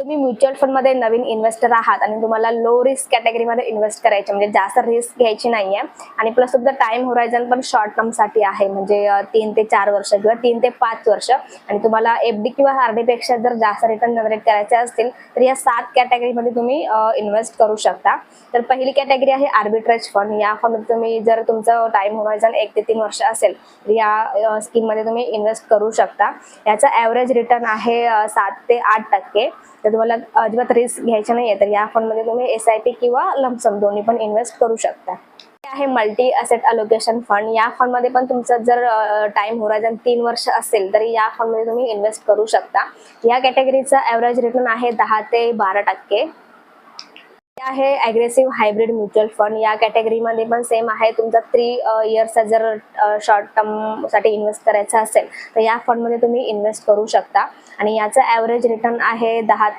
तुम्ही म्युच्युअल फंडमध्ये नवीन इन्व्हेस्टर आहात आणि तुम्हाला लो रिस्क कॅटेगरीमध्ये इन्व्हेस्ट करायचे म्हणजे जास्त रिस्क घ्यायची नाहीये. आणि प्लस तुमचा टाइम होरायझन पण शॉर्ट टर्मसाठी आहे. म्हणजे तीन ते चार वर्ष किंवा तीन ते पाच वर्ष. आणि तुम्हाला एफडी किंवा आरडी पेक्षा जर जास्त रिटर्न जनरेट करायचे असतील तर या सात कॅटेगरीमध्ये तुम्ही इन्व्हेस्ट करू शकता. तर पहिली कॅटेगरी आहे आर्बिट्रेज फंड या फंड तुम्ही जर तुमचं टाइम होरायझन एक ते तीन वर्ष असेल तर या स्कीममध्ये तुम्ही इन्व्हेस्ट करू शकता. याचा ॲव्हरेज रिटर्न आहे सात ते आठ टक्के. तर तुम्हाला अजिबात रिस्क घ्यायची नाहीये. तर या फंडमध्ये तुम्ही एस आय पी किंवा लमसम दोन्ही पण इन्व्हेस्ट करू शकता. आहे मल्टी असेट अलोकेशन फंड या फंडमध्ये पण तुमचा जर टाइम होरायझन तीन वर्ष असेल तर या फंडमध्ये तुम्ही इन्व्हेस्ट करू शकता. या कॅटेगरीचा ॲव्हरेज रिटर्न आहे दहा ते बारा टक्के. आहे अग्रेसिव्ह हायब्रिड म्युच्युअल फंड या कॅटेगरीमध्ये पण सेम आहे. तुमचा थ्री इयर्सचा जर शॉर्ट टर्मसाठी इन्व्हेस्ट करायचा असेल तर या फंडमध्ये तुम्ही इन्व्हेस्ट करू शकता. आणि याचा ॲव्हरेज रिटर्न आहे दहा